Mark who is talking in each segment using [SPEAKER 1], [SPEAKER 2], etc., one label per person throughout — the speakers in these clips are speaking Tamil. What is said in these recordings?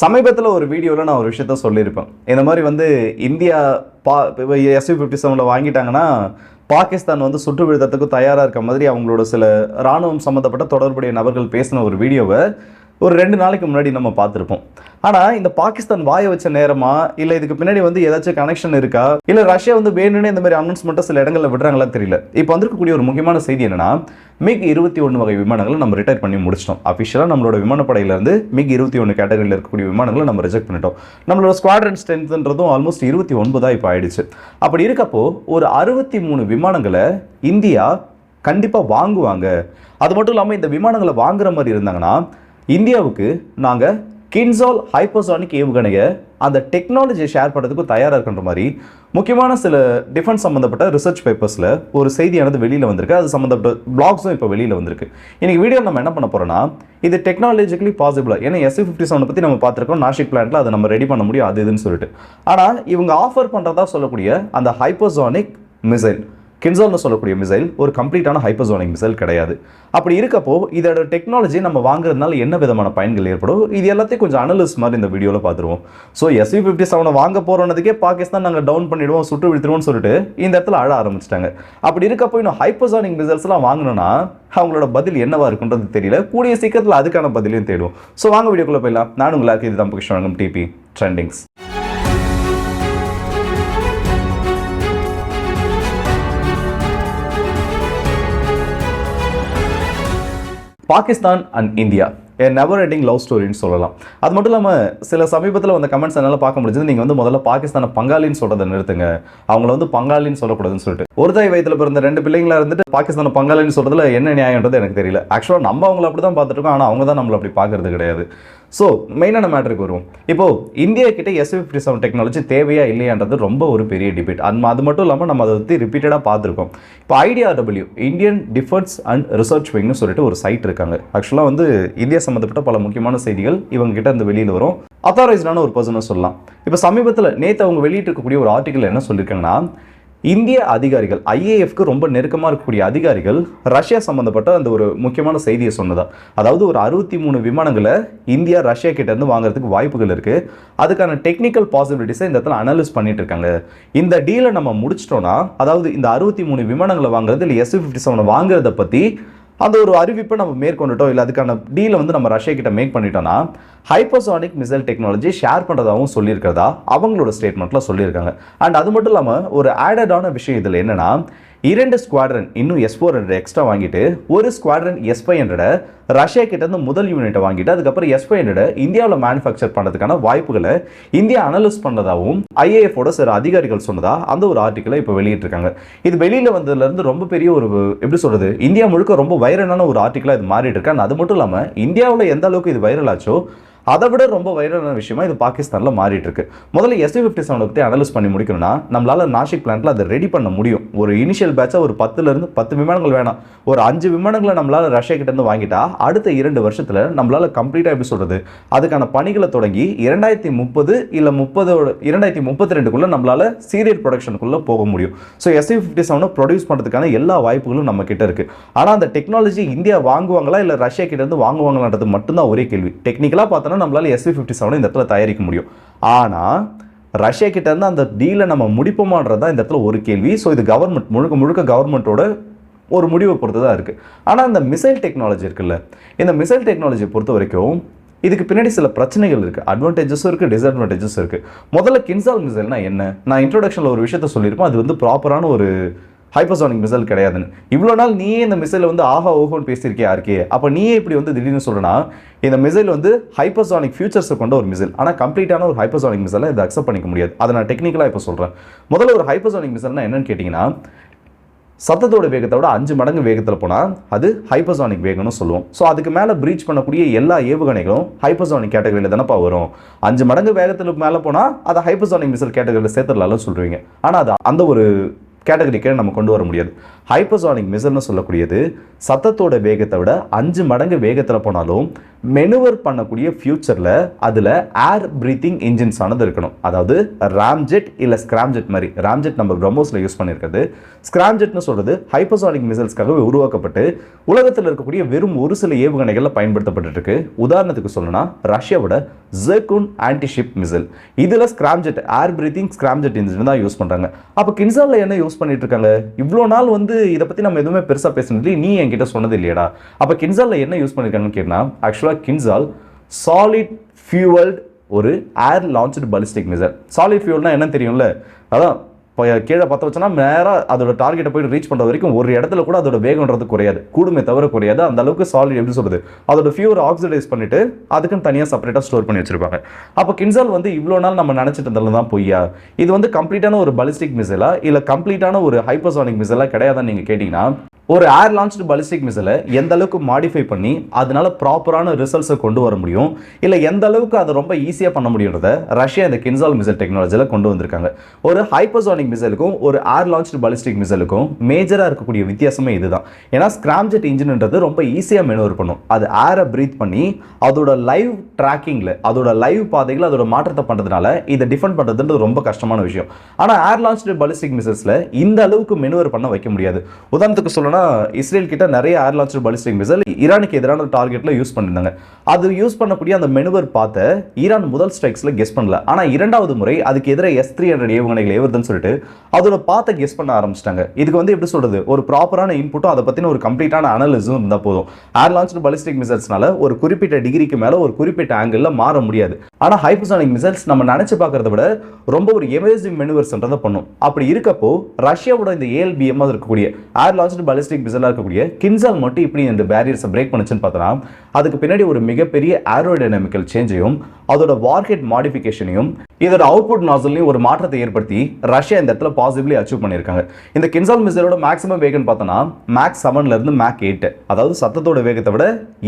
[SPEAKER 1] சமீபத்தில் ஒரு வீடியோவில் நான் ஒரு விஷயத்த சொல்லியிருப்பேன். இந்த மாதிரி வந்து இந்தியா பா எஸ்யூ ஃபிஃப்டி செவனில் வாங்கிட்டாங்கன்னா பாகிஸ்தான் வந்து சுற்று விழுத்தத்துக்கு தயாராக இருக்க மாதிரி அவங்களோட சில இராணுவம் சம்மந்தப்பட்ட தொடர்புடைய நபர்கள் பேசின ஒரு வீடியோவை ஒரு ரெண்டு நாளைக்கு முன்னாடி நம்ம பார்த்துருப்போம். ஆனால் இந்த பாகிஸ்தான் வாய வச்ச நேரமா? இல்லை இதுக்கு பின்னாடி வந்து ஏதாச்சும் கனெக்ஷன் இருக்கா? இல்லை ரஷ்யா வந்து வேணும்னே இந்த மாதிரி அனௌன்ஸ்மெண்ட்டை சில இடங்களில் விடுறாங்களா தெரியல. இப்போ வந்திருக்கக்கூடிய ஒரு முக்கியமான செய்தி என்னன்னா மிக் இருபத்தி ஒன்று வகை விமானங்களை நம்ம ரிட்டையர் பண்ணி முடிச்சிட்டோம். அஃபிஷியலாக நம்மளோட விமானப்படையிலேருந்து மிக் இருபத்தி ஒன்று கேட்டகரியில் இருக்கக்கூடிய விமானங்களை நம்ம ரிஜெக்ட் பண்ணிட்டோம். நம்மளோட ஸ்குவாட்ரன் ஸ்ட்ரென்த்ன்றதும் ஆல்மோஸ்ட் இருபத்தி ஒன்பதாக இப்போ ஆயிடுச்சு. அப்படி இருக்கப்போ ஒரு அறுபத்தி மூணு விமானங்களை இந்தியா கண்டிப்பாக வாங்குவாங்க. அது மட்டும் இல்லாமல் இந்த விமானங்களை வாங்குற மாதிரி இருந்தாங்கன்னா இந்தியாவுக்கு நாங்கள் கின்சால் ஹைப்பர்சானிக் ஏவுகணையை அந்த டெக்னாலஜியை ஷேர் பண்ணுறதுக்கு தயாராக இருக்கின்ற மாதிரி முக்கியமான சில டிஃபென்ஸ் சம்மந்தப்பட்ட ரிசர்ச் பேப்பர்ஸில் ஒரு செய்தியானது வெளியில் வந்திருக்கு. அது சம்மந்தப்பட்ட பிளாக்ஸும் இப்போ வெளியில் வந்திருக்கு. இன்றைக்கி வீடியோ நம்ம என்ன பண்ண போகிறோம்னா இது டெக்னாலஜிக்கலி பாசிபிளாக ஏன்னா எஸ்சி ஃபிஃப்டி செவனை பற்றி நம்ம பார்த்துருக்கோம். நாஷிக் பிளான்ட்டில் அதை நம்ம ரெடி பண்ண முடியும். அது இதுன்னு சொல்லிட்டு. ஆனால் இவங்க ஆஃபர் பண்ணுறதா சொல்லக்கூடிய அந்த ஹைப்பர்சானிக் மிசைல் கின்சால்னு சொல்லக்கூடிய மிசைல் ஒரு கம்ப்ளீட்டான ஹைப்பர்சோனிக் மிசைல் கிடையாது. அப்படி இருக்கப்போ இதோட டெக்னாலஜி நம்ம வாங்குறதுனால என்ன விதமான பயன்கள் ஏற்படும்? இது எல்லாத்தையும் கொஞ்சம் அனலிஸ்ட் மாதிரி இந்த வீடியோவில் பார்த்துருவோம். ஸோ எஸ்வி ஃபிஃப்டி செவனை வாங்க போகிறோன்னதுக்கே பாகிஸ்தான் நாங்கள் டவுன் பண்ணிடுவோம் சுட்டு விழுத்துருவோம்னு சொல்லிட்டு இந்த இடத்துல அழ ஆரம்பிச்சிட்டாங்க. அப்படி இருக்கப்போ இன்னும் ஹைப்பர்சானிக் மிசைல்ஸ்லாம் வாங்கணும்னா அவங்களோட பதில் என்னவா இருக்குன்றது தெரியல. கூடிய சீக்கிரத்தில் அதுக்கான பதிலையும் தேடுவோம். ஸோ வாங்க வீடியோக்குள்ளே போயிடலாம். நான் உங்களுக்கு இது தான் புகிஷ் வழங்கும் DP trendings Pakistan and India a never ending love ஸ்டோரின்னு சொல்லலாம். அது மட்டும் இல்லாமல் சில சமீபத்தில் வந்த கமெண்ட்ஸ் என்னால் பார்க்க முடிஞ்சது. நீங்கள் வந்து முதல்ல பாகிஸ்தானை பங்காளின்னு சொல்கிறத நிறுத்துங்க. அவங்கள வந்து பங்காளின்னு சொல்லக்கூடாதுன்னு சொல்லிட்டு. ஒரு தாய் வயதில் பிறந்த ரெண்டு பிள்ளைங்களா இருந்துட்டு பாகிஸ்தானை பங்காளின்னு சொல்கிறதுல என்ன நியாயன்றது எனக்கு தெரியல. ஆக்சுவலாக நம்ம அவங்கள அப்படி தான் பார்த்துருக்கோம் ஆனால் அவங்க தான் நம்மளை அப்படி பார்க்கறது கிடையாது. ஸோ மெயினான மேட்டருக்கு வருவோம். இப்போ இந்தியா கிட்ட எஸ்எஃப் ஃபிஃப்டி செவன் டெக்னாலஜி தேவையா இல்லையான்றது ரொம்ப ஒரு பெரிய டிபேட் அது அது மட்டும் இல்லாமல் நம்ம அதை பற்றி ரிப்பீட்டடாக பார்த்துருக்கோம். இப்போ IDRW Indian defence and research விங்னு சொல்லிட்டு ஒரு சைட் இருக்காங்க. ஆக்சுவலாக வந்து இந்தியா சம்மந்தப்பட்ட பல முக்கியமான செய்திகள் இவங்க கிட்ட இருந்து வெளியில் வரும். அத்தாரைஸ்டான ஒரு பர்சனை சொல்லலாம். இப்போ சமீபத்தில் நேற்று அவங்க வெளியிட்டிருக்கக்கூடிய ஒரு ஆர்டிக்கல் என்ன சொல்லியிருக்காங்கன்னா இந்திய அதிகாரிகள் ஐஏஎஃப்க்கு ரொம்ப நெருக்கமாக இருக்கக்கூடிய அதிகாரிகள் ரஷ்யா சம்மந்தப்பட்ட அந்த ஒரு முக்கியமான செய்தியை சொன்னதா? அதாவது ஒரு அறுபத்தி மூணு விமானங்களை இந்தியா ரஷ்யா கிட்டேருந்து வாங்குறதுக்கு வாய்ப்புகள் இருக்குது அதுக்கான டெக்னிக்கல் பாசிபிலிட்டிஸை இந்த இடத்துல அனலைஸ் பண்ணிட்டு இருக்காங்க. இந்த டீலை நம்ம முடிச்சிட்டோம்னா அதாவது இந்த அறுபத்தி மூணு விமானங்களை வாங்குறது இல்லை எஸ் ஃபிஃப்டி செவனை வாங்குறத பற்றி அந்த ஒரு அறிவிப்பை நம்ம மேற்கொண்டுட்டோம். இல்லை அதுக்கான டீலை வந்து நம்ம ரஷ்யா கிட்ட மேக் பண்ணிட்டோம்னா ஹைப்பர்சானிக் மிசைல் டெக்னாலஜி ஷேர் பண்ணுறதாகவும் சொல்லியிருக்கிறதா? அவங்களோட ஸ்டேட்மெண்ட்டில் சொல்லியிருக்காங்க. அண்ட் அது மட்டும் இல்லாமல் ஒரு ஆடடான விஷயம் இதில் என்னென்னா இரண்டு ஸ்குவாட்ரன் இன்னும் எஸ் ஃபோர் ஹண்ட்ரட் எக்ஸ்ட்ரா வாங்கிட்டு ஒரு squadron S five hundred Russia கிட்ட இருந்து முதல் யூனிட்டை வாங்கிட்டு அதுக்கப்புறம் எஸ் ஃபைவ் ஹண்ட்ரட் இந்தியாவில் மேனுஃபேக்சர் பண்ணுறதுக்கான வாய்ப்புகளை இந்தியா அனலைஸ் பண்ணதாகவும் ஐஏஎஃபோட சில அதிகாரிகள் சொன்னதா அந்த ஒரு ஆர்டிக்கலை இப்போ வெளியிட்டிருக்காங்க. இது வெளியில் வந்ததுலேருந்து ரொம்ப பெரிய ஒரு எப்படி சொல்கிறது இந்தியா முழுக்க ரொம்ப வைரலான ஒரு ஆர்டிக்கலாக இது மாறிட்டு இருக்கு. அது மட்டும் இல்லாமல் இந்தியாவில் எந்த அளவுக்கு இது வைரல் ஆச்சோ அதை விட ரொம்ப வைரலான விஷயமா இது பாகிஸ்தானில் மாறிட்டு இருக்கு முதல்ல எஸ்டி ஃபிஃப்டி செவனை பற்றி அனலைஸ் பண்ணி முடிக்கணும்னா நம்மளால நாசிக் பிளான்ட்ல அதை ரெடி பண்ண முடியும். ஒரு இனிஷியல் பேட்சா ஒரு பத்துலேருந்து பத்து விமானங்கள் வேணாம். ஒரு அஞ்சு விமானங்களை நம்மளால் ரஷ்யா கிட்டேருந்து வாங்கிட்டா அடுத்த இரண்டு வருஷத்தில் நம்மளால் கம்ப்ளீட்டாக எப்படி சொல்கிறது அதுக்கான பணிகளை தொடங்கி இரண்டாயிரத்தி முப்பது இல்லை முப்பதோட இரண்டாயிரத்தி முப்பத்தி ரெண்டுக்குள்ளே நம்மளால் சீரியல் ப்ரொடக்ஷனுக்குள்ளே போக முடியும். ஸோ எஸ்டி ஃபிஃப்டி செவனை ப்ரொடியூஸ் பண்ணுறதுக்கான எல்லா வாய்ப்புகளும் நம்ம கிட்ட இருக்கு. ஆனால் அந்த டெக்னாலஜி இந்தியா வாங்குவாங்களா இல்லை ரஷ்யா கிட்டேருந்து வாங்குவாங்களான்றது மட்டும்தான் ஒரே கேள்வி. டெக்னிக்கலாக பார்த்தோன்னா நம்மளால் எஸ்வி ஃபிஃப்டி செவனை இந்த இடத்துல தயாரிக்க முடியும். ஆனால் ரஷ்யா கிட்டேருந்து அந்த டீலை நம்ம முடிப்போமான்றது தான் இந்த இடத்துல ஒரு கேள்வி. ஸோ இது கவர்மெண்ட் முழுக்க முழுக்க கவர்மெண்ட்டோட ஒரு முடிவை பொறுத்து தான் இருக்குது ஆனால் இந்த மிசைல் டெக்னாலஜி இருக்குல்ல இந்த மிசைல் டெக்னாலஜியை பொறுத்த வரைக்கும் இதுக்கு பின்னாடி சில பிரச்சனைகள் இருக்குது அட்வான்டேஜஸும் இருக்குது டிஸ்அட்வான்டேஜஸும் இருக்குது முதல்ல கின்சால் மிசைல்னா என்ன? நான் இன்ட்ரோடக்ஷனில் ஒரு விஷயத்த சொல்லியிருப்பேன். அது வந்து ப்ராப்பரான ஒரு ஹைப்பர்சானிக் மிசைல் கிடையாதுன்னு. இவ்வளோ நாள் நீயே இந்த மிசைலை வந்து ஆஹா ஓஹோன்னு பேசியிருக்கே யாருக்கே? அப்போ நீயே இப்படி வந்து திடீர்னு சொல்றனா இந்த மிசைல் வந்து ஹைப்பர்சானிக் ஃபியூச்சர்ஸை கொண்ட ஒரு மிசைல் ஆனால் கம்ப்ளீட்டான ஒரு ஹைப்பர்சானிக் மிசைலை இதை அக்செப்ட் பண்ணிக்க முடியாது. அதை நான் டெக்னிக்கலாக இப்போ சொல்கிறேன் முதல்ல ஒரு ஹைப்பர்சானிக் மிசைல்னா என்னன்னு கேட்டிங்கன்னா சத்தத்தோட வேகத்தை விட அஞ்சு மடங்கு வேகத்தில் போனால் அது ஹைப்பர்சானிக் வேகம்னு சொல்லுவோம். ஸோ அதுக்கு மேலே ப்ரீச் பண்ணக்கூடிய எல்லா ஏவுகணைகளும் ஹைப்பர்சானிக் கேட்டகரியில் தானப்பா வரும். அஞ்சு மடங்கு வேகத்தில் மேலே போனால் அதை ஹைப்பர்சானிக் மிசைல் கேட்டகரியில் சேர்த்துடலாம்னு சொல்லுவீங்க ஆனால் அது அந்த ஒரு கேட்டகரிக்கு நம்ம கொண்டு வர முடியாது. ஹைப்பர்சானிக் மிசல்னு சொல்லக்கூடியது சத்தத்தோட வேகத்தை விட அஞ்சு மடங்கு வேகத்தில் போனாலும் மெனுவர் பண்ணக்கூடிய ஃபியூச்சரில் அதில் ஏர் பிரீத்திங் இன்ஜின்ஸ் ஆனது இருக்கணும். அதாவது ராம்ஜெட் இல்லை ஸ்கிராம்ஜெட் மாதிரி. ராம்ஜெட் நம்ம பிரம்மோஸில் யூஸ் பண்ணியிருக்கிறது ஸ்கிராம்ஜெட்னு சொல்கிறது ஹைப்பர்சானிக் மிசைல்ஸ்க்காகவே உருவாக்கப்பட்டு உலகத்தில் இருக்கக்கூடிய வெறும் ஒரு சில ஏவுகணைகளில் பயன்படுத்தப்பட்டுருக்கு. உதாரணத்துக்கு சொல்லணும்னா ரஷ்யாவோட ஜெர்குன் ஆன்டிஷிப் மிசைல் இதில் scramjet air breathing scramjet engine தான் யூஸ் பண்ணுறாங்க அப்போ கின்சாலில் என்ன யூஸ் பண்ணிட்டு இருக்காங்க இவ்வளோ நாள் வந்து இதை பற்றி நம்ம எதுவுமே பெருசாக பேசுனது நீ என்கிட்ட சொன்னது இல்லையடா. அப்போ கின்சாலில் என்ன யூஸ் பண்ணியிருக்காங்கன்னு கேட்டால் ஆக்சுவலாக கின்சால் சாலிட் ஃபியூவல்டு ஒரு air launch ballistic missile solid ஃபியூல்னா என்ன தெரியும்ல? அதான் இப்போ கீழே பற்ற வச்சோன்னா நேராக அதோட டார்கெட்டை போய் ரீச் பண்ணுற வரைக்கும் ஒரு இடத்துல கூட அதோட வேகம்ன்றது குறையாது. கூடுமே தவிர குறையாது. அந்த அளவுக்கு சாலிட் எப்படி சொல்றது? அதோட ஃபியூர் ஆக்சிடைஸ் பண்ணிட்டு அதுக்குன்னு தனியாக செப்பரேட்டாக ஸ்டோர் பண்ணி வச்சிருப்பாங்க. அப்போ கின்சால் வந்து இவ்வளோ நாள் நம்ம நினச்சிட்டு இருந்தாலும் தான் பொய்யா? இது வந்து கம்ப்ளீட்டான ஒரு பலிஸ்டிக் மிசைலா இல்லை கம்ப்ளீட்டான ஒரு ஹைப்பர்சானிக் மிசைலா கிடையாதான்னு நீங்கள் கேட்டிங்கன்னா ஒரு ஏர் லான்ச்டு பலிஸ்டிக் மிசைலை எந்த அளவுக்கு மாடிஃபை பண்ணி அதனால ப்ராப்பரான ரிசல்ட்ஸை கொண்டு வர முடியும்? இல்லை எந்த அளவுக்கு அதை ரொம்ப ஈஸியாக பண்ண முடியுன்றத ரஷ்யா இந்த கின்சால் மிசைல் டெக்னாலஜியில் கொண்டு வந்திருக்காங்க. ஒரு ஹைப்பர்சானிக் மிசைலுக்கும் ஒரு ஏர் லான்ச்டு பலிஸ்டிக் மிசைலுக்கும் மேஜராக இருக்கக்கூடிய வித்தியாசமே இதுதான். ஏன்னா ஸ்கிராம்ஜெட் இன்ஜின்ன்றது ரொம்ப ஈஸியாக மெனுவர் பண்ணும். அது ஏரை ப்ரீத் பண்ணி அதோட லைவ் ட்ராக்கிங்கில் அதோட லைவ் பாதைகள் அதோட மாற்றத்தை பண்ணுறதுனால இதை டிஃபெண்ட் பண்ணுறதுன்றது ரொம்ப கஷ்டமான விஷயம். ஆனால் ஏர் லான்ச்டு பலிஸ்டிக் மிசைல்ஸில் இந்த அளவுக்கு மெனுவர் பண்ண வைக்க முடியாது. உதாரணத்துக்கு சொல்லணும்னா இஸ்ரேல் கிட்ட நிறைய ஏர் லான்ச்டு பலிஸ்டிக் மிசைல் ஈரானுக்கு எதிரான டார்கெட்டில் யூஸ் பண்ணியிருந்தாங்க அது யூஸ் பண்ணக்கூடிய அந்த மெனுவர் பார்த்த ஈரான் முதல் ஸ்ட்ரைக்ஸ்ல கெஸ் பண்ணல. ஆனால் இரண்டாவது முறை அதுக்கு எதிராக எஸ் த்ரீ ஹண்ட்ரட் ஏவுகணைகள் ஏவுதுன்னு சொல்லிட்டு அதோட பார்த்த கெஸ் பண்ண ஆரம்பிச்சிட்டாங்க. இதுக்கு வந்து எப்படி சொல்றது? ஒரு ப்ராப்பரான இன்புட்டும் அதை பத்தின ஒரு கம்ப்ளீட்டான அனலிஸும் இருந்தால் போதும். ஏர் லான்ச்டு பாலிஸ்டிக் மிசைல்ஸ்னால ஒரு குறிப்பிட்ட டிகிரிக்கு மேலே ஒரு குறிப்பிட்ட ஆங்கிளில் மாற முடியாது. ஆனால் ஹைப்பர்சானிக் மிசைல்ஸ் நம்ம நினச்சி பார்க்கறத விட ரொம்ப ஒரு எமேசிங் மெனுவர்ஸ்ன்றதை பண்ணும். அப்படி இருக்கப்போ ரஷ்யாவோட இந்த ஏஎல்பிஎம் இருக்கக்கூடிய ஏர் லான்ச் பலிஸ்டிக் பாலிஸ்டிக் மிசலாக இருக்கக்கூடிய கின்சால் மட்டும் இப்படி இந்த பேரியர்ஸை பிரேக் பண்ணுச்சுன்னு பார்த்தோன்னா அதுக்கு பின்னாடி ஒரு மிகப்பெரிய ஏரோடைனமிக்கல் சேஞ்சையும் அதோட வார்ஹெட் மாடிஃபிகேஷனையும் இதோட அவுட்புட் நாசல்லையும் ஒரு மாற்றத்தை ஏற்படுத்தி ரஷ்யா இந்த இடத்துல பாசிபிளி அச்சீவ் பண்ணியிருக்காங்க. இந்த கின்சால் மிசைலோட மேக்ஸிமம் வேகம்னு பார்த்தோன்னா மேக்ஸ் செவன்ல இருந்து மேக் எயிட் அதாவது சத்தத்தோட வேகத்தை விட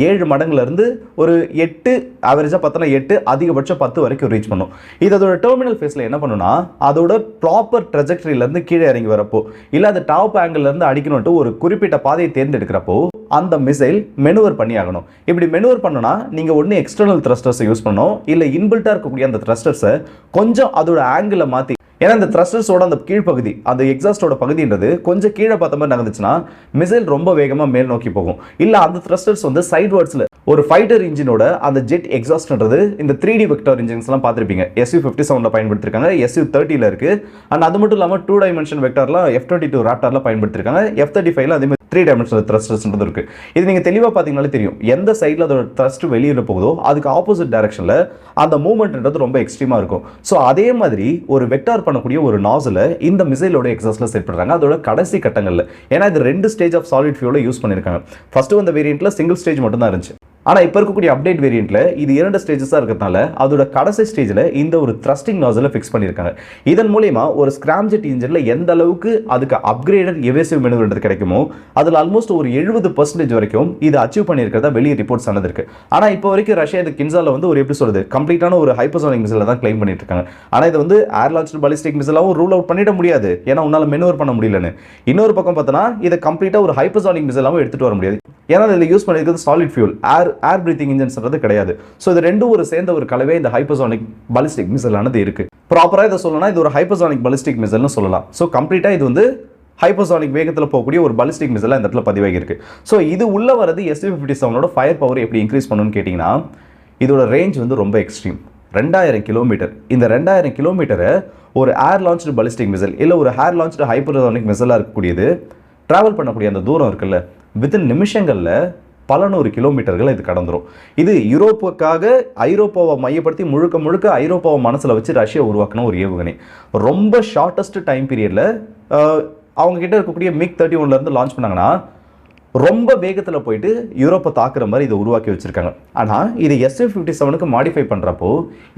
[SPEAKER 1] ஏழு மடங்குல இருந்து ஒரு எட்டு ஆவரேஜாக பார்த்தோன்னா எட்டு அதிகபட்சம் பத்து வரைக்கும் ரீச் பண்ணும். இது அதோட டெர்மினல் ஃபேஸில் என்ன பண்ணுன்னா அதோட ப்ராப்பர் இருந்து கீழே இறங்கி வரப்போ இல்லை அது டாப் ஆங்கிள் இருந்து அடிக்கணும்ட்டு ஒரு குறிப்பிட்ட பாதையை தேர்ந்தெடுக்கிறப்போ அந்த மிசைல் மெனுவர் பண்ணி ஆகணும் இப்படி மெனுவர் பண்ணுனா நீங்கள் ஒன்று எக்ஸ்டர்னல் த்ரஸ்டர்ஸை யூஸ் பண்ணணும் இல்லை இன்பில்ட்டாக இருக்கக்கூடிய அந்த த்ரஸ்டர்ஸை கொஞ்சம் அதோட ஆங்கிளை மாற்றி ஏன்னா இந்த த்ரஸ்டர்ஸோட அந்த கீழ்ப்பகுதி அந்த எக்ஸாஸ்டோட பகுதின்றது கொஞ்சம் கீழே பார்த்த மாதிரி நடந்துச்சுன்னா மிசைல் ரொம்ப வேகமாக மேல் நோக்கி போகும். இல்லை அந்த த்ரஸ்டர்ஸ் வந்து சைட்வேர்ட்ஸில் ஒரு ஃபைட்டர் இன்ஜினோட அந்த ஜெட் எக்ஸாஸ்ட்ன்றது இந்த த்ரீ டி வெக்டர் இன்ஜின்ஸ்லாம் பார்த்துருப்பீங்க. எஸ்யூ ஃபிஃப்டி செவனில் பயன்படுத்திருக்காங்க எஸ்யூ தேர்ட்டியில் இருக்குது அண்ட் அது மட்டும் இல்லாமல் டூ டைமென்ஷன் வெக்டர்லாம் எஃப் டுவெண்ட்டி டூ ராப்டரில் பயன்படுத்திருக்காங்க. எஃப் தேர்ட்டி ஃபைவ்ல அதே மாதிரி த்ரீ டைமென்ஷனல் த்ரஸ்டர்ஸ்ன்றது இருக்குது இது நீங்கள் தெளிவாக பார்த்தீங்கனாலே தெரியும். எந்த சைடில் அதோட த்ரஸ்ட் வெளியில் போகுதோ அதுக்கு ஆப்போசிட் டைரக்ஷனில் அந்த மூவ்மெண்ட்ன்றது ரொம்ப எக்ஸ்ட்ரீமாக இருக்கும். ஸோ அதே மாதிரி ஒரு வெக்டார் பண்ணக்கூடிய ஒரு நாசில் இந்த மிசைலோட எக்ஸாஸ்டில் செட் பண்ணுறாங்க அதோட கடைசி கட்டங்களில். ஏன்னா இது ரெண்டு stage of solid fuel use பண்ணியிருக்காங்க ஃபர்ஸ்ட் வந்த வேரியண்ட்டில் சிங்கிள் ஸ்டேஜ் மட்டும் தான் இருந்துச்சு. ஆனால் இப்போ இருக்கக்கூடிய அப்டேட் வேரியண்ட்டில் இது இரண்டு ஸ்டேஜஸாக இருக்கிறதுனால அதோட கடைசி ஸ்டேஜில் இந்த ஒரு த்ரஸ்டிங் நாசில் ஃபிக்ஸ் பண்ணியிருக்காங்க இதன் மூலயமா ஒரு ஸ்கிராம்ஜெட் இன்ஜினில் எந்த அளவுக்கு அதுக்கு அப்கிரேடட் எவேசிவ் மெனுன்றது கிடைக்குமோ அதில் ஆல்மோஸ்ட் ஒரு எழுபது பர்சன்டேஜ் வரைக்கும் இது அச்சீவ் பண்ணியிருக்கிறதா வெளியே ரிப்போர்ட்ஸ் ஆனது ஆனால் இப்போ வரைக்கும் ரஷ்யா இது கின்சாவில் வந்து ஒரு எப்படி சொல்கிறது கம்ப்ளீட்டான ஒரு ஹைப்பர்சோனிக் மிசைல தான் கிளைம் பண்ணிட்டு இருக்காங்க ஆனால் இது வந்து ஏர் லான்ச் பாலிஸ்டிக் மிசிலாகவும் ரூல் அவுட் பண்ணிட முடியாது. ஏன்னா உன்னால் மெனுவர் பண்ண முடியலன்னு. இன்னொரு பக்கம் பார்த்தோன்னா இதை கம்ப்ளீட்டாக ஒரு ஹைப்பர்சோனிக் மிசிலாகவும் எடுத்துட்டு வர முடியாது. ஏன்னா இதில் யூஸ் பண்ணியிருக்கிறது solid fuel air air breathing இன்ஜின்ஸ்ன்றது கிடையாது. ஸோ இது ரெண்டும் ஒரு சேர்ந்த ஒரு கலவை இந்த ஹைப்பர்சானிக் பலிஸ்டிக் மிசைலானது இருக்குது ப்ராப்பராக இதை சொல்லணும்னா இது ஒரு ஹைப்பர்சானிக் பலிஸ்டிக் மிசைல்னு சொல்லலாம். ஸோ கம்ப்ளீட்டாக இது வந்து ஹைப்பர்சானிக் வேகத்தில் போகக்கூடிய ஒரு பலிஸ்டிக் மிசைலாக இந்த இடத்துல பதிவாகி இருக்கு ஸோ இது உள்ள வரது எஸ்டி ஃபிஃப்டி செவனோட ஃபயர் பவர் எப்படி இன்க்ரீஸ் பண்ணணும்னு கேட்டிங்கன்னா இதோட ரேஞ்ச் வந்து ரொம்ப எக்ஸ்ட்ரீம் ரெண்டாயிரம் கிலோமீட்டர் இந்த ரெண்டாயிரம் கிலோமீட்டரை ஒரு ஏர் லான்ச்டு பலிஸ்டிக் மிசைல் இல்லை ஒரு ஏர் லான்ச்டு ஹைப்பர்சானிக் மிசைலாக இருக்கக்கூடியது ட்ராவல் பண்ணக்கூடிய அந்த தூரம் இருக்குல்ல வித்தின் நிமிஷங்களில் பல நூறு கிலோமீட்டர்கள் இது கடந்துரும். இது யூரோப்புக்காக ஐரோப்பாவை மையப்படுத்தி முழுக்க முழுக்க ஐரோப்பாவை மனசில் வச்சு ரஷ்யா உருவாக்கின ஒரு ஏவுகணை. ரொம்ப ஷார்ட்டஸ்ட் டைம் பீரியடில் அவங்க கிட்ட இருக்கக்கூடிய மிக் தேர்ட்டி ஒன்லேருந்து லான்ச் பண்ணாங்கன்னா ரொம்ப வேகத்தில் போயிட்டு யூரோப்பை தாக்குற மாதிரி இதை உருவாக்கி வச்சுருக்காங்க. ஆனால் இது எஸ்எஃப் ஃபிஃப்டி செவனுக்கு மாடிஃபை பண்ணுறப்போ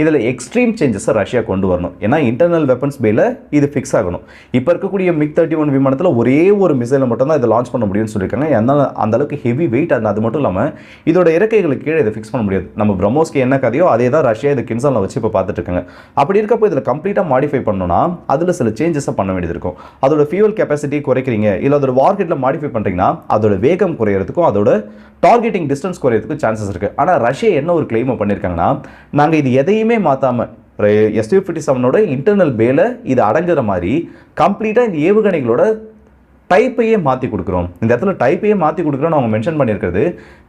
[SPEAKER 1] இதில் எக்ஸ்ட்ரீம் சேஞ்சஸை ரஷ்யா கொண்டு வரணும். ஏன்னா இன்டர்னல் வெப்பன்ஸ் பேல இது ஃபிக்ஸ் ஆகணும். இப்போ இருக்கக்கூடிய மிக் தேர்ட்டி ஒன் விமானத்தில் ஒரே ஒரு மிசைலை மட்டும்தான் இதை லான்ச் பண்ண முடியும்னு சொல்லியிருக்காங்க. ஏன்னா அந்த அளவுக்கு ஹெவி வெயிட் அது அது மட்டும் இல்லாமல் இதோட இறக்கைகளுக்கு கீழே இதை ஃபிக்ஸ் பண்ண முடியாது. நம்ம பிரம்மோஸ்க்கு என்ன கதையோ அதே தான் ரஷ்யா இதை கின்சாலில் வச்சு இப்போ பார்த்துட்டு இருக்காங்க அப்படி இருக்கப்போ இதில் கம்ப்ளீட்டாக மாடிஃபை பண்ணணும்னா அதில் சில சேஞ்சஸை பண்ண வேண்டியது இருக்கும். அதோட ஃபியூவல் கெப்பாசிட்டி குறைக்கிறீங்க இல்லை அதோட வார்கெட்டில் மாடிஃபை பண்ணுறீங்கன்னா அதோட வேகம் குறையிறதுக்கும் அதோட டார்கெட்டிங் டிஸ்டன்ஸ் குறையிறதுக்கும் சான்சஸ் இருக்குது ஆனால் ரஷ்யா என்ன ஒரு கிளைமை பண்ணியிருக்காங்கன்னா நாங்கள் இது எதையுமே மாற்றாமல் எஸ்டியூ ஃபிஃப்டி செவனோட இன்டர்னல் பேல இது அடங்குற மாதிரி கம்ப்ளீட்டாக இந்த ஏவுகணைகளோட டைப்பையே மாற்றி கொடுக்குறோம். இந்த இடத்துல டைப்பையே மாற்றி கொடுக்குறோன்னு அவங்க மென்ஷன் பண்ணியிருக்கிறது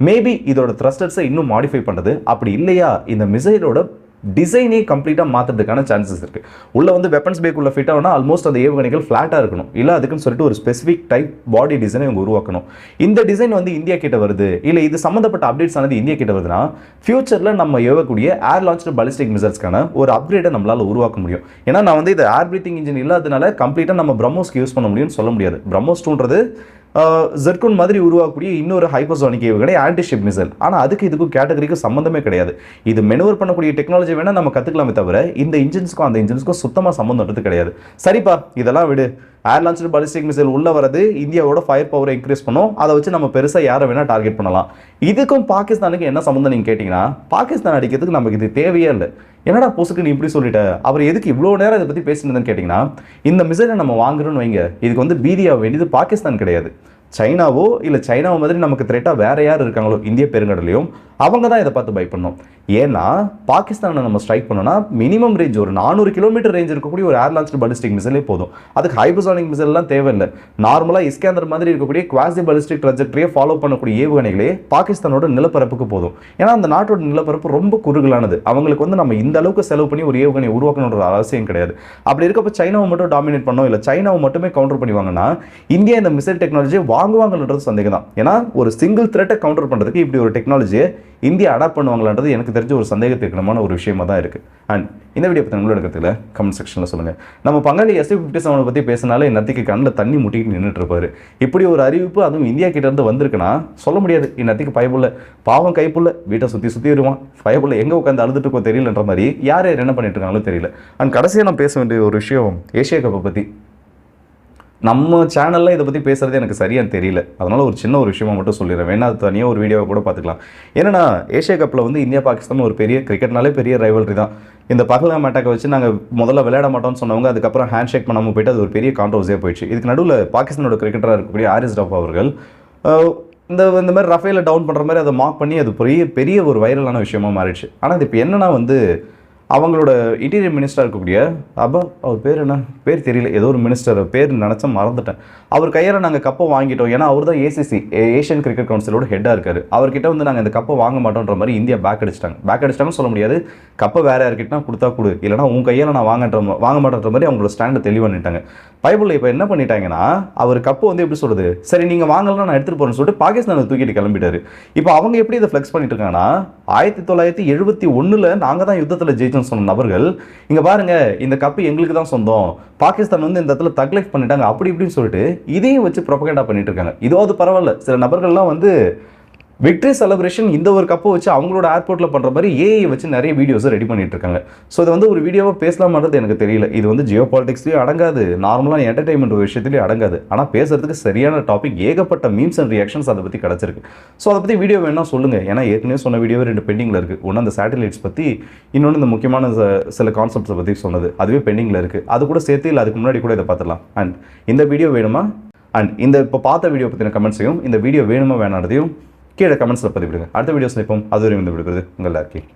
[SPEAKER 1] மேபி இதோட த்ரஸ்டர்ஸை இன்னும் மாடிஃபை பண்ணுறது அப்படி இல்லையா? இந்த மிசைலோட டிசைனே கம்ப்ளீட்டாக மாற்றுறதுக்கான சான்சஸ் இருக்குது உள்ளே வந்து வெப்பன்ஸ் பேக் உள்ள ஃபிட் ஆனால் ஆல்மோஸ்ட் அந்த ஏவுகணைகள் ஃப்ளாட்டாக இருக்கணும். இல்லை அதுக்குன்னு சொல்லிட்டு ஒரு ஸ்பெசிஃபிக் டைப் பாடி டிசைனை இவங்க உருவாக்கணும். இந்த டிசைன் வந்து இந்தியா கிட்ட வருது. இல்லை இது சம்மந்தப்பட்ட அப்டேட்ஸ் ஆனது இந்தியா கிட்ட வருதுன்னா ஃபியூச்சரில் நம்ம ஏவக்கூடிய ஏர் லான்ச் பாலிஸ்டிக் மிசைல்ஸ்க்கான ஒரு அப்கிரேடை நம்மளால் உருவாக்க முடியும். ஏன்னா நான் வந்து இது ஏர் பிரீத்திங் இன்ஜின் இல்லாதனால கம்ப்ளீட்டாக நம்ம பிரம்மோஸ்க்கு யூஸ் பண்ண முடியும்னு சொல்ல முடியாது. பிரம்மோஸ் டூன்றது ஜெர்கோன் மாதிரி உருவாக்கக்கூடிய இன்னொரு ஹைப்பர்சானிக் ஏவுகணை ஆன்டிஷிப் மிசைல் ஆனால் அதுக்கு இதுக்கும் கேட்டகரிக்கும் சம்மந்தமே கிடையாது. இது மெனுவர் பண்ணக்கூடிய டெக்னாலஜி வேணால் நம்ம கற்றுக்கலாமே தவிர இந்த இன்ஜின்ஸ்க்கும் அந்த இன்ஜின்ஸ்க்கும் சுத்தமாக சம்மந்தம்ன்றது கிடையாது. சரிப்பா இதெல்லாம் விடு. ஏர் லான்ச்சு பாலிஸ்டிக் மிசைல் உள்ள வரது இந்தியாவோட ஃபயர் பவரை இன்க்ரீஸ் பண்ணும். அதை வச்சு நம்ம பெருசாக யாரை வேணால் டார்கெட் பண்ணலாம். இதுக்கும் பாகிஸ்தானுக்கு என்ன சம்மந்தம் நீங்கள் கேட்டிங்கன்னா பாகிஸ்தான் அடிக்கிறதுக்கு நமக்கு இது தேவையே இல்லை. என்னடா போசுக்கு நீ இப்படி சொல்லிட்ட? அவர் எதுக்கு இவ்வளோ நேரம் இதை பற்றி பேசினதுன்னு கேட்டிங்கன்னா இந்த மிசைலை நம்ம வாங்குறோம்னு வைங்க. இதுக்கு வந்து பீதியாக வேண்டியது பாகிஸ்தான் கிடையாது. சைனாவோ இல்லை சைனாவோ மாதிரி நமக்கு த்ரெட்டாக வேற யார் இருக்காங்களோ இந்திய பெருங்கடலையும் அவங்க தான் இதை பார்த்து பயப்படணும். ஏன்னா பாகிஸ்தானை நம்ம ஸ்ட்ரைக் பண்ணோம்னா மினிமம் ரேஞ்ச் ஒரு நானூறு கிலோமீட்டர் ரேஞ்ச் இருக்கக்கூடிய ஒரு ஏர் லான்ச் பலிஸ்டிக் மிசைலே போதும். அதுக்கு ஹைபர்சானிக் மிசைல்லாம் தேவையில்லை. நார்மலாக இஸ்கேந்தர் மாதிரி இருக்கக்கூடிய குவாசி பலிஸ்டிக் ட்ரஜெக்டரியை ஃபாலோ பண்ணக்கூடிய ஏவுகணைகளே பாகிஸ்தானோட நிலப்பரப்புக்கு போதும். ஏன்னா அந்த நாட்டோட நிலப்பரப்பு ரொம்ப குறுகலானது. அவங்களுக்கு வந்து நம்ம இந்த அளவுக்கு செலவு பண்ணி ஒரு ஏவுகணை உருவாக்கணுன்ற அவசியம் கிடையாது. அப்படி இருக்கப்போ சைனாவை மட்டும் டாமினேட் பண்ணோம் இல்லை சைனாவை மட்டுமே கவுண்டர் பண்ணுவாங்கன்னா இந்தியா இந்த மிசைல் டெக்னாலஜியை வாங்குவாங்கன்றது சந்தேகம் தான் ஏன்னா ஒரு சிங்கிள் த்ரெட்டை கவுண்டர் பண்ணுறதுக்கு இப்படி ஒரு டெக்னாலஜியை இந்தியா அடாப்ட் பண்ணுவாங்களான்றது எனக்கு தெரிஞ்ச ஒரு சந்தேகத்திற்கனமான ஒரு விஷயமா தான் இருக்குது அண்ட் இந்த வீடியோ பற்றி உங்களோட கருத்துல கமெண்ட் செக்ஷனில் சொல்லுங்கள் நம்ம பங்காளி எஸ்டி ஃபிஃப்டி செவனை பற்றி பேசினாலே இன்னத்துக்கு கண்ணில் தண்ணி முட்டிக்கிட்டு நின்றுட்டு இருப்பாரு இப்படி ஒரு அறிவிப்பு அதுவும் இந்தியா கிட்டேருந்து வந்திருக்குன்னா சொல்ல முடியாது. இன்னத்துக்கு பயப்புள்ள பாவம் கைப்புள்ள. வீட்டை சுற்றி சுற்றி வருவான். பயப்புள்ள எங்கே உட்காந்து அழுதுட்டு இருக்கோ தெரியலன்ற மாதிரி யார் யார் என்ன பண்ணிட்டு இருக்காங்களோ தெரியல. அண்ட் கடைசியாக நான் பேச வேண்டிய ஒரு விஷயம் ஏஷியா கப்பை பற்றி நம்ம சேனலில் இதை பற்றி பேசுகிறது எனக்கு சரியாக தெரியல. அதனால் ஒரு சின்ன ஒரு விஷயமா மட்டும் சொல்லிடுறேன். வேணா அது தனியாக ஒரு வீடியோவை கூட பார்த்துக்கலாம். ஏன்னா ஏஷியா கப்பில் வந்து இந்தியா பாகிஸ்தான் ஒரு பெரிய கிரிக்கெட்னாலே பெரிய ரைவல்ரி தான். இந்த பகலாம் அட்டாக்கை வச்சு நாங்கள் முதல்ல விளையாட மாட்டோம்னு சொன்னவங்க அதுக்கப்புறம் ஹேண்ட் ஷேக் பண்ணாமல் போயிட்டு அது ஒரு பெரிய கான்ட்ரவர்சியாக போயிடுச்சு. இதுக்கு நடுவில் பாகிஸ்தானோட கிரிக்கெட்டராக இருக்கக்கூடிய ஆரிஸ் ரஃப் அவர்கள் இந்த இந்த மாதிரி ரஃபேல டவுன் பண்ணுற மாதிரி அதை மார்க் பண்ணி அது பெரிய பெரிய ஒரு வைரலான விஷயமா மாறிடுச்சு. ஆனால் அது இப்போ என்னன்னா வந்து அவங்களோட இன்டீரியர் மினிஸ்டராக இருக்கக்கூடிய அப்போ அவர் பேர் என்ன? பேர் தெரியல. ஏதோ ஒரு மினிஸ்டர் பேர் நினச்சா மறந்துட்டேன். அவர் கையால் நாங்கள் கப்பை வாங்கிட்டோம். ஏன்னா அவர் தான் ஏசிசி ஏஷியன் கிரிக்கெட் கவுன்சிலோட ஹெட்டாக இருக்காரு. அவர்கிட்ட வந்து நாங்கள் இந்த கப்பை வாங்க மாட்டோன்ற மாதிரி இந்தியா பேக் அடிச்சிட்டாங்க. பேக் அடிச்சிட்டாங்கன்னு சொல்ல முடியாது. கப்பை வேற யார்கிட்டனா கொடுத்தா கொடு. இல்லைனா உன் கையால் நான் வாங்கன்ற வாங்க மாட்டேன்ற மாதிரி அவங்களோட ஸ்டாண்டை தெளிவு பண்ணிட்டாங்க. பைபிளில் இப்போ என்ன பண்ணிட்டாங்கன்னா அவர் கப்பை வந்து எப்படி சொல்கிறது சரி நீங்கள் வாங்கலாம் நான் எடுத்துகிட்டு போகிறேன் சொல்லிட்டு பாகிஸ்தானை தூக்கிட்டு கிளம்பிட்டாரு. இப்போ அவங்க எப்படி இதை ஃப்ளெக்ஸ் பண்ணிட்டு இருக்காங்கன்னா ஆயிரத்தி தொள்ளாயிரத்தி எழுபத்தி ஒன்றில் நாங்கள் தான் யுத்தத்தில் ஜெயிச்சோம்னு சொன்ன நபர்கள் இங்கே பாருங்க இந்த கப்பு எங்களுக்கு தான் சொந்தம். பாகிஸ்தான் வந்து இந்த இடத்துல தக்லைஃப் பண்ணிட்டாங்க அப்படி இப்படின்னு சொல்லிட்டு இதையும் வச்சு ப்ரொபகேண்டா பண்ணிட்டு இருக்காங்க. இதுவாவது பரவாயில்ல. சில நபர்கள்லாம் வந்து விக்டரி செலிப்ரேஷன் இந்த ஒரு கப்பை வச்சு அவங்களோட ஏர்போர்ட்டில் பண்ணுற மாதிரி ஏஐ வச்சு நிறைய வீடியோஸை ரெடி பண்ணிட்டு இருக்காங்க. ஸோ இது வந்து ஒரு வீடியோவாக பேசலாமான்றது எனக்கு தெரியல. இது வந்து ஜியோ பாலிடிக்ஸ்லேயும் அடங்காது நார்மலான என்டர்டைன்மெண்ட் விஷயத்துலேயும் அடங்காது. ஆனால் பேசுறதுக்கு சரியான டாபிக் ஏகப்பட்ட மீம்ஸ் அண்ட் ரியாக்ஷன்ஸ் அதை பற்றி கிடச்சிருக்கு. ஸோ அதை பற்றி வீடியோ வேணால் சொல்லுங்கள் ஏன்னா ஏற்கனவே சொன்ன வீடியோ ரெண்டு பெண்டிங்கில் இருக்குது ஒன்று அந்த சேட்டலைட்ஸ் பற்றி இன்னொன்று இந்த முக்கியமான ச- சில கான்செப்ட்ஸை பற்றி சொன்னது. அதுவே பெண்டிங்கில் இருக்குது அது கூட சேர்த்து இல்லை அதுக்கு முன்னாடி கூட இதை பார்த்துலாம் அண்ட் இந்த வீடியோ வேணுமா? அண்ட் இந்த இப்போ பார்த்த வீடியோ பற்றின கமெண்ட்ஸையும் இந்த வீடியோ வேணுமா வேணான்றதையும் கீழே கமெண்ட்ஸில் பதிவிடுங்க. அடுத்த வீடியோஸ் நிற்போம் அது வந்து இந்த விடுகிறது உங்கள் எல்லாருக்கும்